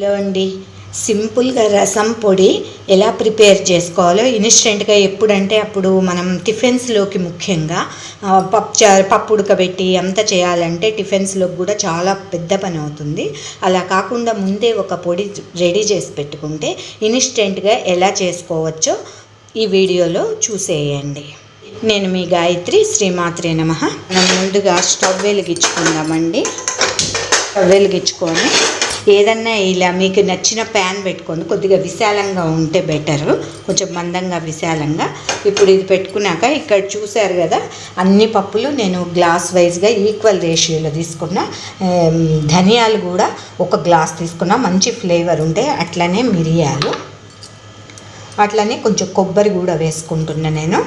Hello అండి సింపుల్గా రసం పొడి ఎలా ప్రిపేర్ చేసుకోవాలో ఇన్స్టెంట్గా ఎప్పుడంటే అప్పుడు మనం టిఫిన్స్లోకి ముఖ్యంగా పప్పు చా- పప్పు ఉడకబెట్టి అంత చేయాలంటే టిఫిన్స్లోకి కూడా చాలా పెద్ద పని అవుతుంది. అలా కాకుండా ముందే ఒక పొడి రెడీ చేసి పెట్టుకుంటే ఇన్స్టెంట్గా ఎలా చేసుకోవచ్చో ఈ వీడియోలో చూసేయండి. నేను మీ గాయత్రి శ్రీమాత్రే నమ. మనం ముందుగా స్టవ్ వెలిగించుకుందామండి. స్టవ్ వెలిగించుకొని ఏదన్నా ఇలా మీకు నచ్చిన ప్యాన్ పెట్టుకొని కొద్దిగా విశాలంగా ఉంటే బెటరు. కొంచెం మందంగా విశాలంగా. ఇప్పుడు ఇది పెట్టుకున్నాక ఇక్కడ చూశారు కదా అన్ని పప్పులు నేను గ్లాస్ వైజ్గా ఈక్వల్ రేషియోలో తీసుకున్నా. ధనియాలు కూడా ఒక గ్లాస్ తీసుకున్నా. మంచి ఫ్లేవర్ ఉంటే అట్లనే మిరియాలు. అట్లనే కొంచెం కొబ్బరి కూడా వేసుకుంటున్నా నేను.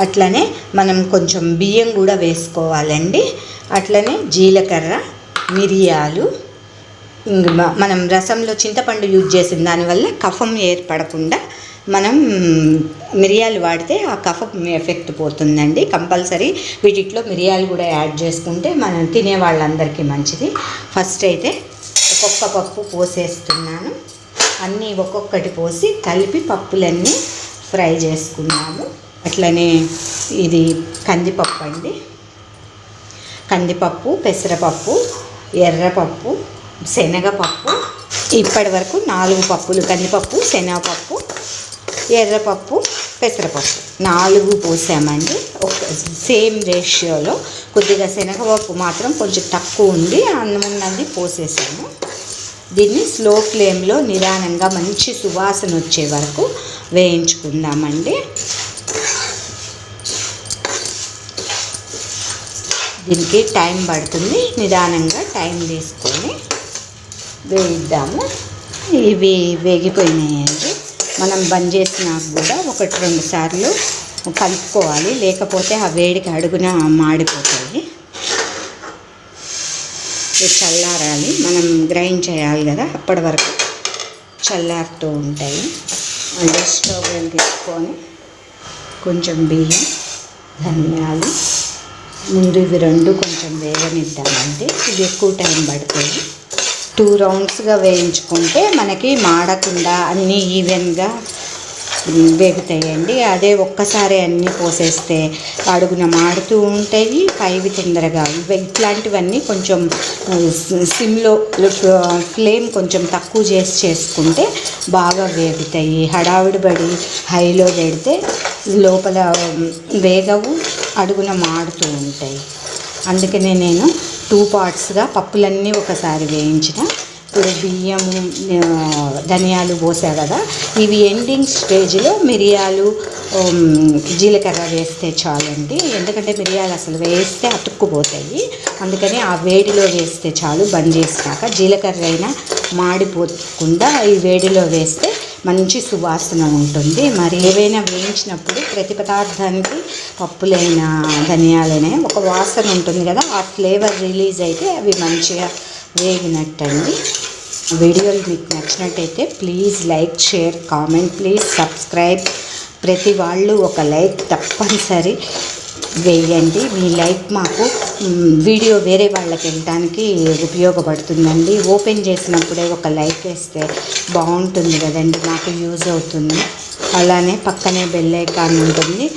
అట్లనే మనం కొంచెం బియ్యం కూడా వేసుకోవాలండి. అట్లనే జీలకర్ర మిరియాలు. మనం రసంలో చింతపండు యూజ్ చేసిన దానివల్ల కఫం ఏర్పడకుండా మనం మిరియాలు వాడితే ఆ కఫం ఎఫెక్ట్ పోతుందండి. కంపల్సరీ వీటిలో మిరియాలు కూడా యాడ్ చేసుకుంటే మనం తినే వాళ్ళందరికీ మంచిది. ఫస్ట్ అయితే ఒక్కొక్క పప్పు పోసేస్తున్నాను. అన్నీ ఒక్కొక్కటి పోసి కలిపి పప్పులన్నీ ఫ్రై చేసుకున్నాము. అట్లనే ఇది కందిపప్పు అండి. కందిపప్పు పెసరపప్పు ఎర్రపప్పు శనగపప్పు ఇప్పటి వరకు నాలుగు పప్పులు కందిపప్పు శనగపప్పు ఎర్రపప్పు పెసరపప్పు. నాలుగు పోసామండి. ఒక సేమ్ రేషియోలో కొద్దిగా శనగపప్పు మాత్రం కొంచెం తక్కువ ఉంది అన్నమున్నది పోసేసాము. దీన్ని స్లో ఫ్లేమ్లో నిదానంగా మంచి సువాసన వచ్చే వరకు వేయించుకుందామండి. దీనికి టైం పడుతుంది. నిదానంగా టైం తీసుకొని వేయిద్దాము. ఇవి వేగిపోయినాయండి మనం బంద్ చేసినాక కూడా ఒకటి రెండు సార్లు కలుపుకోవాలి. లేకపోతే ఆ వేడికి అడుగున మాడిపోతాయి. ఇవి చల్లారాలి. మనం గ్రైండ్ చేయాలి కదా అప్పటి వరకు చల్లారుతూ ఉంటాయి. మళ్ళీ స్టవ్ తీసుకొని కొంచెం బియ్యం ధనియాలు ముందు ఇవి రెండు కొంచెం వేగనిద్దామంటే ఇది ఎక్కువ టైం పడుతుంది. టూ రౌండ్స్గా వేయించుకుంటే మనకి మాడకుండా అన్నీ ఈవెన్గా వేగుతాయండి. అదే ఒక్కసారి అన్నీ పోసేస్తే అడుగున మాడుతూ ఉంటాయి. పైవి తొందరగా ఇట్లాంటివన్నీ కొంచెం సిమ్లో ఫ్లేమ్ కొంచెం తక్కువ చేసి చేసుకుంటే బాగా వేగుతాయి. హడావిడి పడి హైలో పెడితే లోపల వేగవు అడుగున మాడుతూ ఉంటాయి. అందుకనే నేను టూ పార్ట్స్గా పప్పులన్నీ ఒకసారి వేయించిన. ఇప్పుడు బియ్యము ధనియాలు పోసా కదా ఇవి ఎండింగ్ స్టేజ్లో మిరియాలు జీలకర్ర వేస్తే చాలండి. ఎందుకంటే మిరియాలు అసలు వేస్తే అతుక్కుపోతాయి. అందుకని ఆ వేడిలో వేస్తే చాలు బంద్ చేసినాక జీలకర్ర అయినా మాడిపోకుండా ఈ వేడిలో వేస్తే మంచి సువాసన ఉంటుంది. మరి ఏవైనా వేయించినప్పుడు ప్రతి పదార్థానికి పప్పులైన ధనియాలైనా ఒక వాసన ఉంటుంది కదా ఆ ఫ్లేవర్ రిలీజ్ అయితే అవి మంచిగా వేగినట్టండి. వీడియోలు మీకు నచ్చినట్టయితే please like share comment please subscribe. ప్రతి వాళ్ళు ఒక లైక్ తప్పనిసరి వేయండి. మీ లైక్ మాకు వీడియో వేరే వాళ్ళకి వెళ్ళడానికి ఉపయోగపడుతుందండి. ఓపెన్ చేసినప్పుడే ఒక లైక్ వేస్తే బాగుంటుంది కదండి నాకు యూజ్ అవుతుంది. అలానే పక్కనే బెల్ ఐకాన్ ఉంటుంది.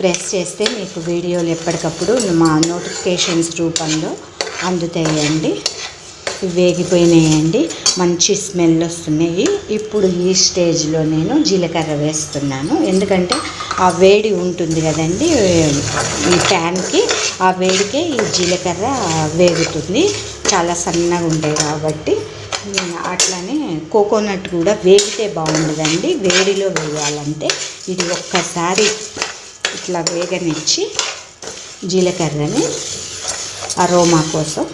ప్రెస్ చేస్తే మీకు వీడియోలు ఎప్పటికప్పుడు మా నోటిఫికేషన్స్ రూపంలో అందుతాయండి. వేగిపోయినాయండి. మంచి స్మెల్ వస్తున్నాయి. ఇప్పుడు ఈ స్టేజ్లో నేను జీలకర్ర వేస్తున్నాను. ఎందుకంటే ఆ వేడి ఉంటుంది కదండి ఈ ప్యాన్కి ఆ వేడికే ఈ జీలకర్ర వేగుతుంది. చాలా సన్నగా ఉంటాయి కాబట్టి అట్లానే కోకోనట్ కూడా వేగితే బాగుండదండి. వేడిలో వేయాలంటే ఇది ఒక్కసారి ఇట్లా వేగనిచ్చి జీలకర్రని అరోమా కోసం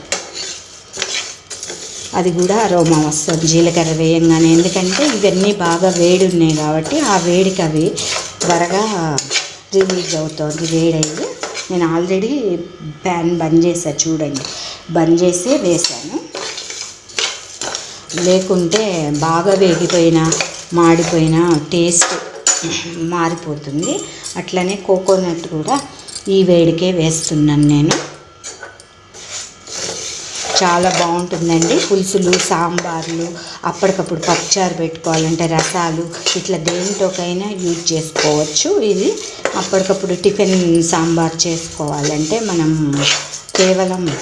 అది కూడా అరోమా వస్తుంది. జీలకర్ర వేయంగానే ఎందుకంటే ఇవన్నీ బాగా వేడి ఉన్నాయి కాబట్టి ఆ వేడికి అవి త్వరగా రిలీజ్ అవుతుంది వేడయ్యి నేను ఆల్రెడీ ప్యాన్ బంద్ చేశాను చూడండి. బంద్ చేసి వేసాను లేకుంటే బాగా వేగిపోయినా మాడిపోయిన టేస్ట్ మారిపోతుంది. అట్లనే కోకోనట్ కూడా ఈ వేడికే వేస్తున్నాను నేను. చాలా బాగుంటుందండి. పులుసులు సాంబార్లు అప్పటికప్పుడు పప్పుచారు పెట్టుకోవాలంటే రసాలు ఇట్లా దేంటోకైనా యూజ్ చేసుకోవచ్చు. ఇది అప్పటికప్పుడు టిఫిన్ సాంబార్ చేసుకోవాలంటే మనం కేవలం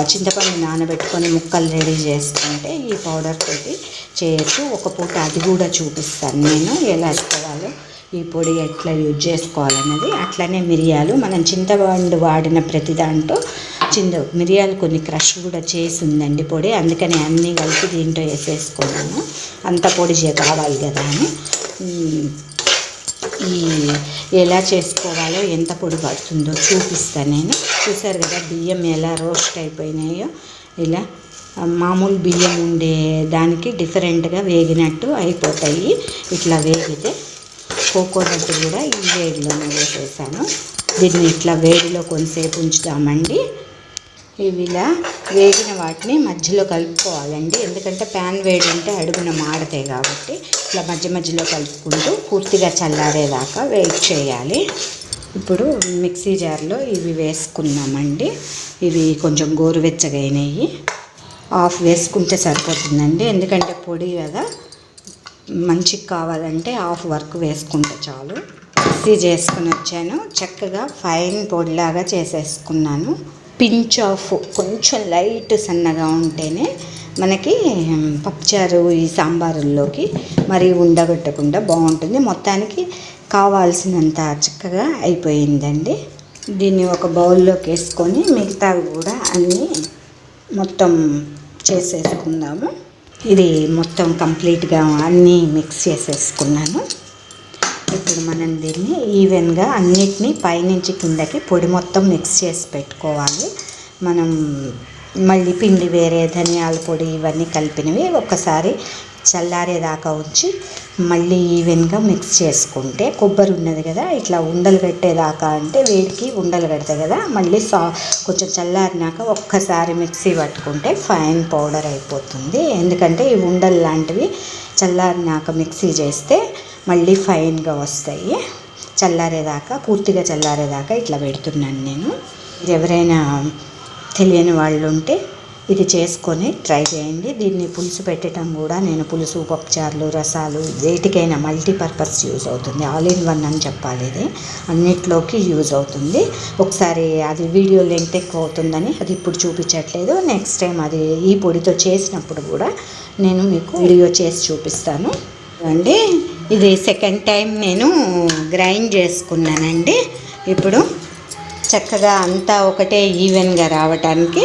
చింతపండు నానబెట్టుకొని ముక్కలు రెడీ చేసుకుంటే ఈ పౌడర్ తోటి చేయొచ్చు. ఒక పూట అది కూడా చూపిస్తాను నేను ఎలా వేసుకోవాలో ఈ పొడి ఎట్లా యూజ్ చేసుకోవాలన్నది. అట్లనే మిరియాలు మనం చింతపండు వాడిన ప్రతి దాంట్లో చింత మిరియాలు కొన్ని క్రష్ కూడా చేసి ఉందండి పొడి. అందుకని అన్నీ కలిపి దీంట్లో వేసేసుకున్నాను. అంత పొడి చే- కావాలి కదా అని. ఎలా చేసుకోవాలో ఎంత పొడి పడుతుందో చూపిస్తాను నేను. చూసారు కదా బియ్యం ఎలా రోస్ట్ అయిపోయినాయో. ఇలా మామూలు బియ్యం ఉండే దానికి డిఫరెంట్గా వేగినట్టు అయిపోతాయి. ఇట్లా వేగితే కోకోనట్ కూడా ఈ వేడిలోనే వేసేసాను. దీన్ని ఇట్లా వేడిలో కొంతసేపు ఉంచుదామండి. ఇవి ఇలా వేగిన వాటిని మధ్యలో కలుపుకోవాలండి. ఎందుకంటే ప్యాన్ వేడి ఉంటే అడుగున మాడతాయి కాబట్టి ఇట్లా మధ్య మధ్యలో కలుపుకుంటూ పూర్తిగా చల్లారేదాకా వెయిట్ చేయాలి. ఇప్పుడు మిక్సీ జార్లో ఇవి వేసుకున్నామండి. ఇవి కొంచెం గోరువెచ్చగా అయినాయి ఆఫ్ వేసుకుంటే సరిపోతుందండి. ఎందుకంటే పొడి కదా. మంచిగా కావాలంటే హాఫ్ వర్క్ వేసుకుంటే చాలు. మిక్సీ చేసుకుని వచ్చాను. చక్కగా ఫైన్ పొడిలాగా చేసేసుకున్నాను. పించ్ ఆఫ్ కొంచెం లైట్ సన్నగా ఉంటేనే మనకి పప్పుచారు ఈ సాంబారుల్లోకి మరి ఉండగొట్టకుండా బాగుంటుంది. మొత్తానికి కావాల్సినంత చక్కగా అయిపోయిందండి. దీన్ని ఒక బౌల్లోకి వేసుకొని మిగతా కూడా అన్నీ మొత్తం చేసేసుకుందాము. ఇది మొత్తం కంప్లీట్గా అన్నీ మిక్స్ చేసేసుకున్నాను. ఇప్పుడు మనం దీన్ని ఈవెన్గా అన్నిటినీ పైనుంచి కిందకి పొడి మొత్తం మిక్స్ చేసి పెట్టుకోవాలి. మనం మళ్ళీ పిండి వేరే ధనియాల పొడి ఇవన్నీ కలిపినవి ఒక్కసారి చల్లారేదాకా ఉంచి మళ్ళీ ఈవెన్గా మిక్స్ చేసుకుంటే కొబ్బరి ఉన్నది కదా ఇట్లా ఉండలు కట్టేదాకా అంటే వేడికి ఉండలు కడతాయి కదా మళ్ళీ సా కొంచెం చల్లారినాక ఒక్కసారి మిక్సీ పట్టుకుంటే ఫైన్ పౌడర్ అయిపోతుంది. ఎందుకంటే ఈ ఉండలు లాంటివి చల్లారినాక మిక్సీ చేస్తే మళ్ళీ ఫైన్గా వస్తాయి. చల్లారేదాకా పూర్తిగా చల్లారేదాకా ఇట్లా పెడుతున్నాను నేను. ఇది ఎవరైనా తెలియని వాళ్ళు ఉంటే ఇది చేసుకొని ట్రై చేయండి. దీన్ని పులుసు పెట్టడం కూడా నేను పులుసు పప్పుచారులు రసాలు వేటికైనా మల్టీపర్పస్ యూజ్ అవుతుంది. ఆల్ ఇన్ వన్ అని చెప్పాలి ఇది. అన్నిట్లోకి యూజ్ అవుతుంది. ఒకసారి అది వీడియో లెంగ్త్ ఎక్కువ అవుతుందని అది ఇప్పుడు చూపించట్లేదు. నెక్స్ట్ టైం అది ఈ పొడితో చేసినప్పుడు కూడా నేను మీకు వీడియో చేసి చూపిస్తాను. అండి ఇది సెకండ్ టైం నేను గ్రైండ్ చేసుకున్నానండి. ఇప్పుడు చక్కగా అంతా ఒకటే ఈవెన్గా రావటానికి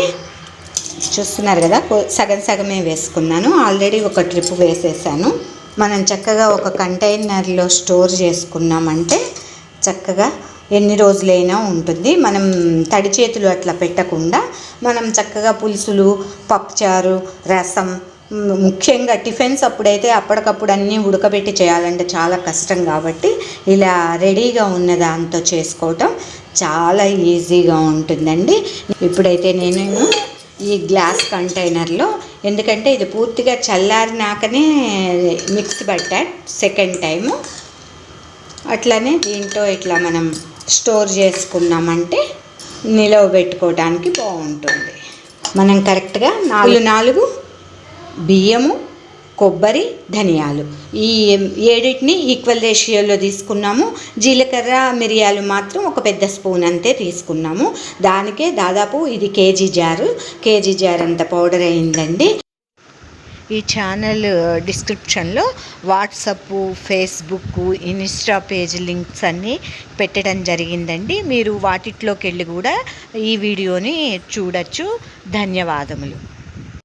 చూస్తున్నారు కదా సగం సగమే వేసుకున్నాను. ఆల్రెడీ ఒక ట్రిప్ వేసేసాను. మనం చక్కగా ఒక కంటైనర్లో స్టోర్ చేసుకున్నామంటే చక్కగా ఎన్ని రోజులైనా ఉంటుంది. మనం తడి చేతులు అట్లా పెట్టకుండా మనం చక్కగా పులుసులు పప్పుచారు రసం ముఖ్యంగా టిఫిన్స్ అప్పుడైతే అప్పటికప్పుడు అన్నీ ఉడకబెట్టి చేయాలంటే చాలా కష్టం కాబట్టి ఇలా రెడీగా ఉన్న దాంతో చేసుకోవటం చాలా ఈజీగా ఉంటుందండి. ఇప్పుడైతే నేను ఈ గ్లాస్ కంటైనర్లో ఎందుకంటే ఇది పూర్తిగా చల్లారినాకనే మిక్స్ పట్టా సెకండ్ టైము. అట్లనే దీంట్లో ఇట్లా మనం స్టోర్ చేసుకున్నామంటే నిలవ పెట్టుకోవడానికి బాగుంటుంది. మనం కరెక్ట్గా నాలుగు నాలుగు బియ్యము కొబ్బరి ధనియాలు. ఈ ఏడిటిని ఈక్వల్ రేషియోలో తీసుకున్నాము. జీలకర్ర మిరియాలు మాత్రం ఒక పెద్ద స్పూన్ అంతే తీసుకున్నాము. దానికే దాదాపు ఇది కేజీ జారు. కేజీ జార్ అంత పౌడర్ అయిందండి. ఈ ఛానల్ డిస్క్రిప్షన్లో WhatsApp Facebook Insta page links అన్నీ పెట్టడం జరిగిందండి. మీరు వాటిట్లోకి వెళ్ళి కూడా ఈ వీడియోని చూడొచ్చు. ధన్యవాదములు.